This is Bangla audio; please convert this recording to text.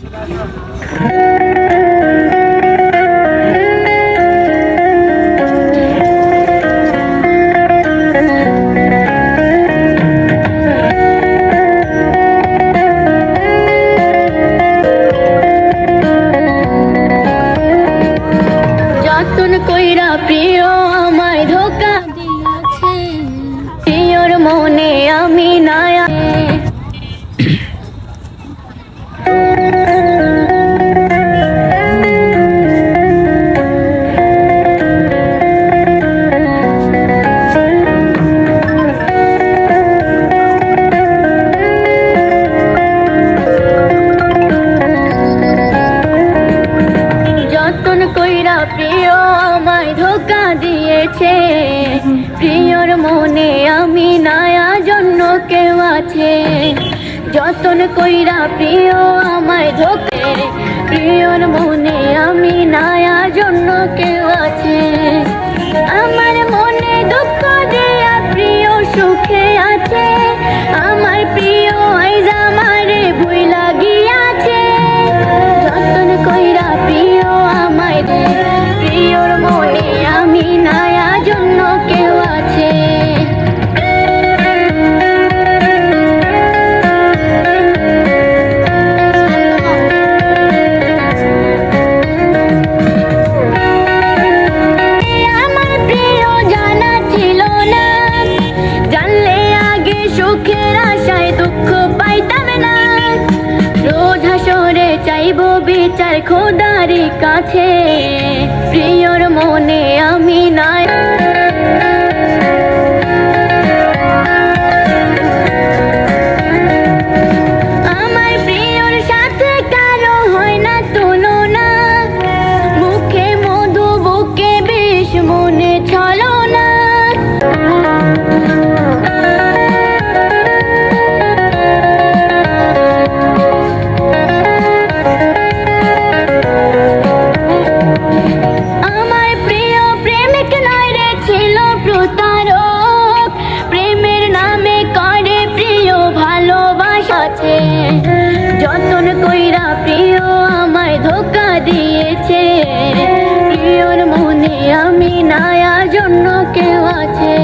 যতন কইরা প্রিয় আমার ধোকা দিয়েছে প্রিয়র মনে হয়েছে প্রিয়র মনে আমি নায়া জন্য কেউ আছে। যতন কইরা প্রিয় আমায় ধোকে, প্রিয়র মনে আমি নায়া জন্য কেউ আছে। আমার খোদারি কাছে। নায়ার জন্য কেউ আছে?